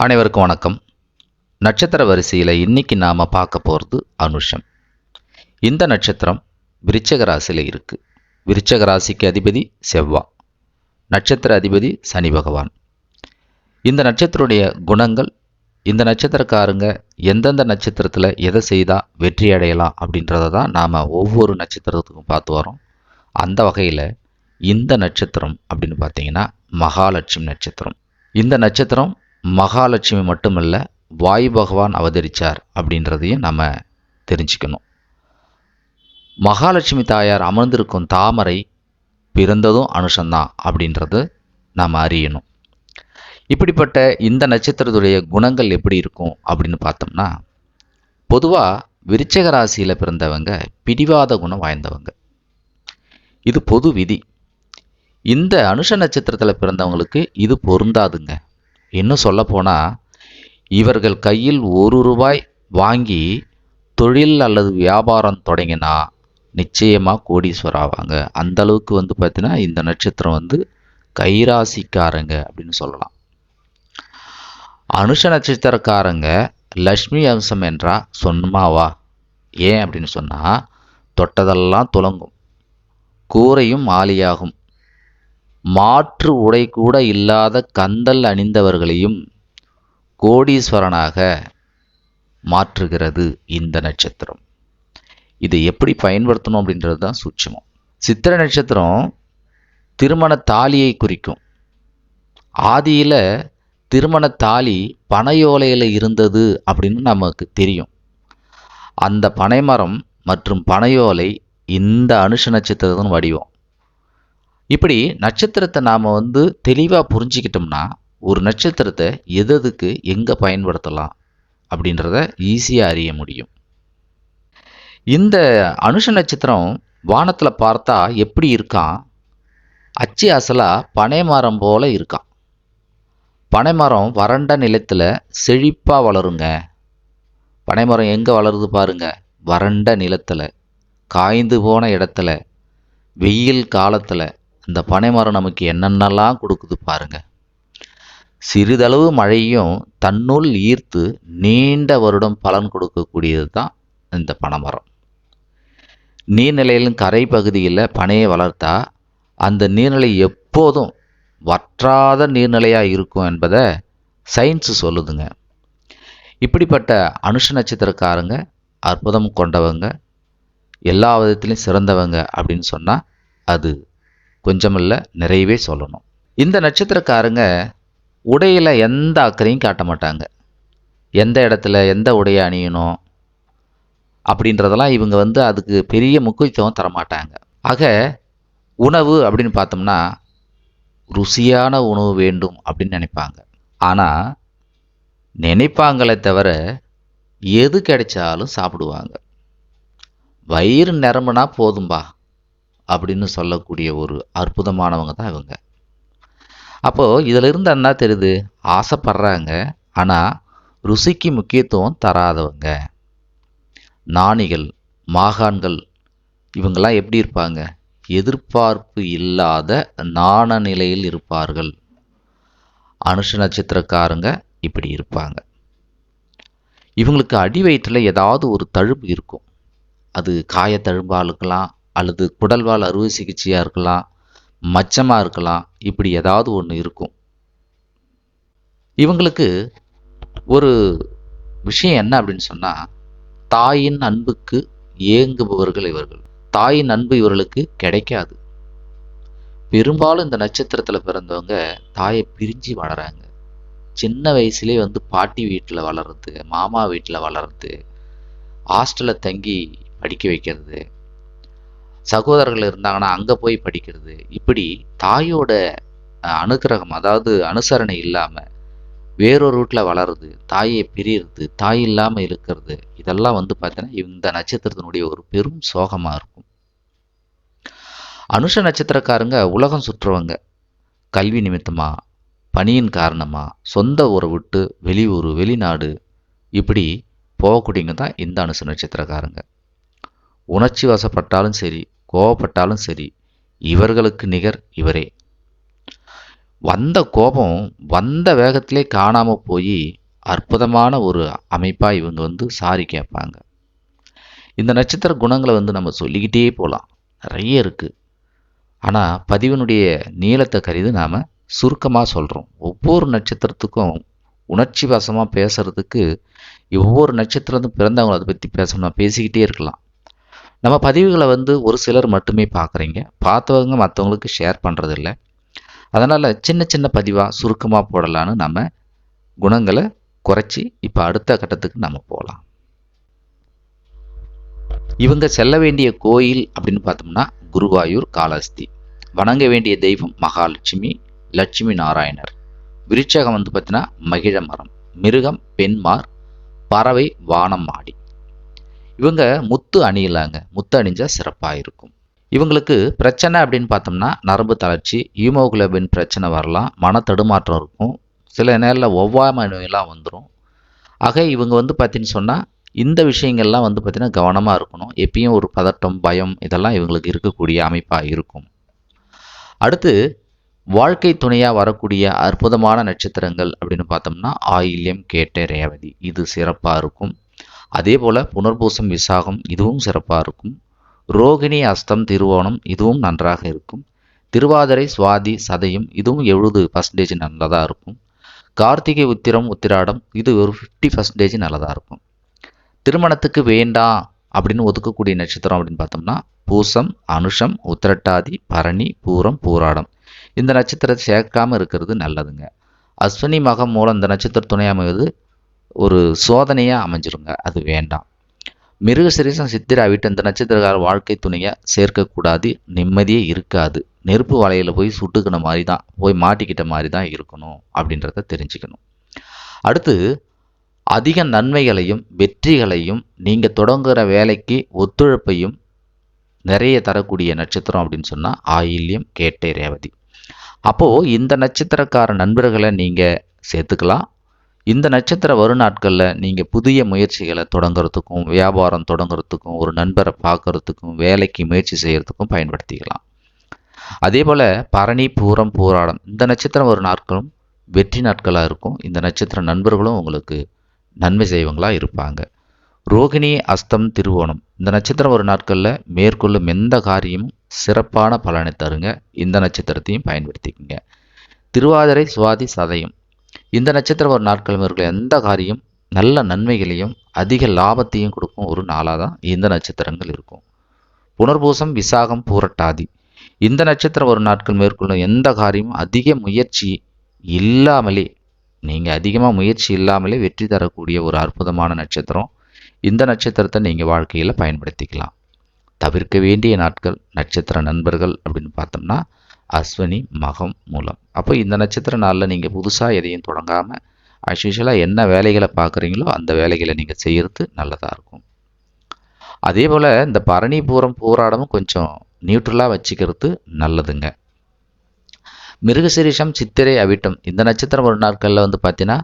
அனைவருக்கும் வணக்கம். நட்சத்திர வரிசையில் இன்னைக்கு நாம் பார்க்க போகிறது அனுஷம். இந்த நட்சத்திரம் விருச்சக ராசியில் இருக்குது விருச்சக ராசிக்கு அதிபதி செவ்வா. நட்சத்திர அதிபதி சனி பகவான். இந்த நட்சத்திரடைய குணங்கள் இந்த நட்சத்திரக்காரங்க எந்தெந்த நட்சத்திரத்தில் எதை செய்தால் வெற்றி அடையலாம் அப்படின்றத தான் நாம் ஒவ்வொரு நட்சத்திரத்துக்கும் பார்த்து வரோம் அந்த வகையில் இந்த நட்சத்திரம் அப்படின்னு பார்த்தீங்கன்னா மகாலட்சுமி நட்சத்திரம். இந்த நட்சத்திரம் மகாலட்சுமி மட்டுமல்ல வாயு பகவான் அவதரித்தார் அப்படின்றதையும் நம்ம தெரிஞ்சுக்கணும். மகாலட்சுமி தாயார் அமர்ந்திருக்கும் தாமரை பிறந்ததும் அனுஷந்தான் அப்படின்றது நாம் அறியணும். இப்படிப்பட்ட இந்த நட்சத்திரத்துடைய குணங்கள் எப்படி இருக்கும் அப்படின்னு பார்த்தோம்னா பொதுவாக விருச்சக ராசியில் பிறந்தவங்க பிடிவாத குணம் வாய்ந்தவங்க. இது பொது விதி. இந்த அனுஷ நட்சத்திரத்தில் பிறந்தவங்களுக்கு இது பொருந்தாதுங்க. இன்னும் சொல்லப்போனால் இவர்கள் கையில் ஒரு ரூபாய் வாங்கி தொழில் அல்லது வியாபாரம் தொடங்கினா நிச்சயமாக கோடீஸ்வரர் ஆவாங்க. அந்த அளவுக்கு வந்து பார்த்தீங்கன்னா இந்த நட்சத்திரம் வந்து கைராசிக்காரங்க அப்படின்னு சொல்லலாம். அனுஷ நட்சத்திரக்காரங்க லக்ஷ்மி அம்சம் என்றா சொன்னமாவா ஏன் அப்படின்னு சொன்னால் தொட்டதெல்லாம் துலங்கும் கூரையும் ஆலியாகும். மாற்று உடை கூட இல்லாத கந்தல் அணிந்தவர்களையும் கோடீஸ்வரனாக மாற்றுகிறது இந்த நட்சத்திரம். இதை எப்படி பயன்படுத்தணும் அப்படின்றது தான் சூட்சமம். சித்திர நட்சத்திரம் திருமண தாலியை குறிக்கும். ஆதியில் திருமண தாலி பனையோலையில் இருந்தது அப்படின்னு நமக்கு தெரியும். அந்த பனைமரம் மற்றும் பனையோலை இந்த அனுஷ நட்சத்திரத்தின் வடிவம். இப்படி நட்சத்திரத்தை நாம் வந்து தெளிவாக புரிஞ்சிக்கிட்டோம்னா ஒரு நட்சத்திரத்தை எது எதுக்கு எங்கே பயன்படுத்தலாம் அப்படின்றத ஈஸியாக அறிய முடியும். இந்த அனுஷ நட்சத்திரம் வானத்தில் பார்த்தா எப்படி இருக்கான்? அச்சு அசலாக பனைமரம் போல் இருக்கான். பனைமரம் வறண்ட நிலத்தில் செழிப்பாக வளருங்க. பனைமரம் எங்கே வளருது பாருங்க. வறண்ட நிலத்தில் காய்ந்து போன இடத்துல வெயில் காலத்தில். இந்த பனைமரம் நமக்கு என்னென்னலாம் கொடுக்குது பாருங்க. சிறிதளவு மழையும் தன்னுள் ஈர்த்து நீண்ட வருடம் பலன் கொடுக்கக்கூடியது தான் இந்த பனைமரம். நீர்நிலையிலும் கரை பகுதியில் பனையை வளர்த்தா அந்த நீர்நிலை எப்போதும் வற்றாத நீர்நிலையாக இருக்கும் என்பதை சயின்ஸு சொல்லுதுங்க. இப்படிப்பட்ட அனுஷ நட்சத்திரக்காரங்க அற்புதம் கொண்டவங்க எல்லா விதத்திலையும் சிறந்தவங்க அப்படின்னு சொன்னால் அது கொஞ்சமில்ல நிறையவே சொல்லணும். இந்த நட்சத்திரக்காரங்க உடையில் எந்த அக்கறையும் காட்ட மாட்டாங்க. எந்த இடத்துல எந்த உடையை அணியணும் அப்படின்றதெல்லாம் இவங்க வந்து அதுக்கு பெரிய முக்கியத்துவம் தரமாட்டாங்க. ஆக உணவு அப்படின்னு பார்த்தோம்னா ருசியான உணவு வேண்டும் அப்படின்னு நினைப்பாங்க. ஆனால் நினைப்பாங்களே தவிர எது கிடைச்சாலும் சாப்பிடுவாங்க. வயிறு நிரம்புனா போதும்பா. அப்படின்னு சொல்லக்கூடிய ஒரு அற்புதமானவங்க தான் இவங்க. அப்போது இதில் இருந்து என்ன தெரியுது? ஆசைப்படுறாங்க. ஆனால் ருசிக்கு முக்கியத்துவம் தராதவங்க. நாணிகள் மாகாண்கள் இவங்கெல்லாம் எப்படி இருப்பாங்க? எதிர்பார்ப்பு இல்லாத நாண நிலையில் இருப்பார்கள். அனுஷ நட்சத்திரக்காரங்க இப்படி இருப்பாங்க. இவங்களுக்கு அடி வயிற்றில் ஏதாவது ஒரு தழும்பு இருக்கும். அது காயத்தழும்பாக இருக்கலாம் அல்லது குடல்வால் அறுவை சிகிச்சையாக இருக்கலாம் மச்சமாக இருக்கலாம் இப்படி ஏதாவது ஒன்று இருக்கும். இவங்களுக்கு ஒரு விஷயம் என்ன அப்படின்னு சொன்னால் தாயின் அன்புக்கு ஏங்குபவர்கள் இவர்கள். தாயின் அன்பு இவர்களுக்கு கிடைக்காது. பெரும்பாலும் இந்த நட்சத்திரத்தில் பிறந்தவங்க தாயை பிரிஞ்சு வளராங்க சின்ன வயசுலேயே வந்து பாட்டி வீட்டில் வளர்றது மாமா வீட்டில் வளர்றது ஹாஸ்டலில் தங்கி படிக்க வைக்கிறது சகோதரர்கள் இருந்தாங்கன்னா அங்கே போய் படிக்கிறது. இப்படி தாயோட அனுகிரகம் அதாவது அனுசரணை இல்லாமல் வேறொரு ரூட்டில் வளருது தாயை பிரியறது தாய் இல்லாமல் இருக்கிறது இதெல்லாம் வந்து பார்த்தீங்கன்னா இந்த நட்சத்திரத்தினுடைய ஒரு பெரும் சோகமாக இருக்கும். அனுஷ நட்சத்திரக்காரங்க உலகம் சுற்றுவங்க கல்வி நிமித்தமாக பணியின் காரணமாக சொந்த ஊரை விட்டு வெளியூர் வெளிநாடு இப்படி போகக்கூடியவங்க தான் இந்த அனுஷ நட்சத்திரக்காரங்க. உணர்ச்சி வசப்பட்டாலும் சரி கோவப்பட்டாலும் சரி இவர்களுக்கு நிகர் இவரே. வந்த கோபம் வந்த வேகத்திலே காணாமல் போய் அற்புதமான ஒரு அமைப்பாக இவங்க வந்து சாரி கேட்பாங்க. இந்த நட்சத்திர குணங்களை வந்து நம்ம சொல்லிக்கிட்டே போகலாம் நிறைய இருக்குது ஆனால் பதிவினுடைய நீளத்தை கருது நாம் சுருக்கமாக சொல்கிறோம் ஒவ்வொரு நட்சத்திரத்துக்கும் உணர்ச்சி வசமாக பேசுகிறதுக்கு ஒவ்வொரு நட்சத்திரத்தும் பிறந்தவங்களை அதை பற்றி பேசணும் பேசிக்கிட்டே இருக்கலாம். நம்ம பதிவுகளை வந்து ஒரு சிலர் மட்டுமே பார்க்குறீங்க. பார்த்தவங்க மற்றவங்களுக்கு ஷேர் பண்ணுறதில்ல அதனால் சின்ன சின்ன பதிவாக சுருக்கமாக போடலான்னு நம்ம குணங்களை குறைச்சி இப்போ அடுத்த கட்டத்துக்கு நம்ம போகலாம். இவங்க செல்ல வேண்டிய கோயில் அப்படின்னு பார்த்தோம்னா குருவாயூர் காலஸ்தி. வணங்க வேண்டிய தெய்வம் மகாலட்சுமி லட்சுமி நாராயணர். விருட்சகம் வந்து பார்த்தீங்கன்னா மகிழ மரம் மிருகம் பெண்மார் பறவை வானம் மாடி. இவங்க முத்து அணியலாங்க. முத்து அணிஞ்சால் சிறப்பாக இருக்கும். இவங்களுக்கு பிரச்சனை அப்படின்னு பார்த்தோம்னா நரம்பு தளர்ச்சி ஹீமோகுளோபின் பிரச்சனை வரலாம் மன தடுமாற்றம் இருக்கும். சில நேரில் ஒவ்வாமை நோயெல்லாம் வந்துடும் ஆக இவங்க வந்து பார்த்தீங்கன்னு சொன்னால் இந்த விஷயங்கள்லாம் வந்து பார்த்திங்கன்னா கவனமாக இருக்கணும். எப்பயும் ஒரு பதட்டம் பயம் இதெல்லாம் இவங்களுக்கு இருக்கக்கூடிய அமைப்பாக இருக்கும். அடுத்து வாழ்க்கை துணையாக வரக்கூடிய அற்புதமான நட்சத்திரங்கள் அப்படின்னு பார்த்தோம்னா ஆயில்யம் கேட்ட ரேவதி. இது சிறப்பாக இருக்கும். அதே போல் புனர்பூசம் விசாகம் இதுவும் சிறப்பாக இருக்கும். ரோகிணி அஸ்தம் திருவோணம் இதுவும் நன்றாக இருக்கும். திருவாதிரை சுவாதி சதயம் இதுவும் எழுபது பர்சன்டேஜ் நல்லதாக இருக்கும். கார்த்திகை உத்திரம் உத்திராடம் இது ஒரு ஃபிஃப்டி பர்சன்டேஜ் நல்லதாக இருக்கும். திருமணத்துக்கு வேண்டாம் அப்படின்னு ஒதுக்கக்கூடிய நட்சத்திரம் அப்படின்னு பார்த்தோம்னா பூசம் அனுஷம் உத்திரட்டாதி பரணி பூரம் பூராடம். இந்த நட்சத்திரத்தை சேர்க்காமல் இருக்கிறது நல்லதுங்க. அஸ்வினி மகம் மூலம் இந்த நட்சத்திர துணை அமைவது ஒரு சோதனையாக அமைஞ்சிருங்க. அது வேண்டாம். மிருகசிரீசம் சித்திரை விட்டு இந்த நட்சத்திரக்கார வாழ்க்கை துணையை சேர்க்கக்கூடாது. நிம்மதியே இருக்காது. நெருப்பு வலையில் போய் சுட்டுக்கின மாதிரி தான் போய் மாட்டிக்கிட்ட மாதிரி தான் இருக்கணும் அப்படின்றத தெரிஞ்சுக்கணும். அடுத்து அதிக நன்மைகளையும் வெற்றிகளையும் நீங்கள் தொடங்குகிற வேலைக்கு ஒத்துழைப்பையும் நிறைய தரக்கூடிய நட்சத்திரம் அப்படின்னு சொன்னால் ஆயில்யம் கேட்டை ரேவதி. அப்போது இந்த நட்சத்திரக்கார நண்பர்களை நீங்கள் சேர்த்துக்கலாம். இந்த நட்சத்திர வரும் நாட்களில் நீங்கள் புதிய முயற்சிகளை தொடங்குறதுக்கும் வியாபாரம் தொடங்குறதுக்கும் ஒரு நண்பரை பார்க்கறதுக்கும் வேலைக்கு முயற்சி செய்கிறதுக்கும் பயன்படுத்திக்கலாம். அதே போல் பரணி பூரம் போராடம் இந்த நட்சத்திரம் ஒரு நாட்களும் வெற்றி நாட்களாக இருக்கும். இந்த நட்சத்திர நண்பர்களும் உங்களுக்கு நன்மை செய்வங்களாக இருப்பாங்க. ரோகிணி அஸ்தம் திருவோணம் இந்த நட்சத்திரம் ஒரு நாட்களில் மேற்கொள்ளும் எந்த காரியமும் சிறப்பான பலனை தருங்க இந்த நட்சத்திரத்தையும் பயன்படுத்திக்கங்க. திருவாதிரை சுவாதி சதயம் இந்த நட்சத்திர ஒரு நாட்கள் எந்த காரியம் நல்ல நன்மைகளையும் அதிக லாபத்தையும் கொடுக்கும் ஒரு நாளாக தான் இந்த நட்சத்திரங்கள் இருக்கும். புனர்பூசம் விசாகம் பூரட்டாதி. இந்த நட்சத்திரம் ஒரு நாட்கள் மேற்கொள்ளும் எந்த காரியமும் அதிக முயற்சி இல்லாமலே நீங்கள் அதிகமாக முயற்சி இல்லாமலே வெற்றி தரக்கூடிய ஒரு அற்புதமான நட்சத்திரம். இந்த நட்சத்திரத்தை நீங்கள் வாழ்க்கையில் பயன்படுத்திக்கலாம். தவிர்க்க வேண்டிய நாட்கள் நட்சத்திர நண்பர்கள் அப்படின்னு பார்த்தோம்னா அஸ்வினி மகம் மூலம். அப்போ இந்த நட்சத்திர நாளில் நீங்கள் புதுசாக எதையும் தொடங்காமல் அஸ்யூஷலாக என்ன வேலைகளை பார்க்குறீங்களோ அந்த வேலைகளை நீங்கள் செய்கிறது நல்லதாக இருக்கும். அதே போல் இந்த பரணி பூரம் போராடமும் கொஞ்சம் நியூட்ரலாக வச்சுக்கிறது நல்லதுங்க. மிருகசிரீஷம் சித்திரை அவிட்டம் இந்த நட்சத்திரம் ஒரு நாட்களில் வந்து பார்த்தீங்கன்னா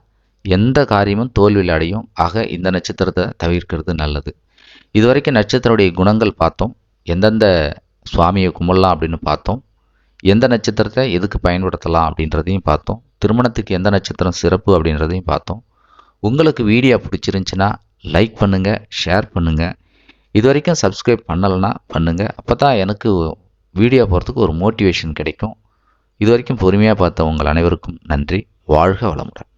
எந்த காரியமும் தோல்வியில் அடையும். ஆக இந்த நட்சத்திரத்தை தவிர்க்கிறது நல்லது. இதுவரைக்கும் நட்சத்திரனுடைய குணங்கள் பார்த்தோம். எந்தெந்த சுவாமியை கும்பிடலாம் அப்படின்னு பார்த்தோம். எந்த நட்சத்திரத்தை எதுக்கு பயன்படுத்தலாம் அப்படின்றதையும் பார்த்தோம். திருமணத்துக்கு எந்த நட்சத்திரம் சிறப்பு அப்படின்றதையும் பார்த்தோம். உங்களுக்கு வீடியோ பிடிச்சிருந்துச்சின்னா லைக் பண்ணுங்கள் ஷேர் பண்ணுங்கள் இது வரைக்கும் சப்ஸ்கிரைப் பண்ணலைன்னா பண்ணுங்கள் அப்போ தான் எனக்கு வீடியோ போகிறதுக்கு ஒரு மோட்டிவேஷன் கிடைக்கும். இது வரைக்கும் பொறுமையாக பார்த்த உங்கள் அனைவருக்கும் நன்றி. வாழ்க வளமுடன்.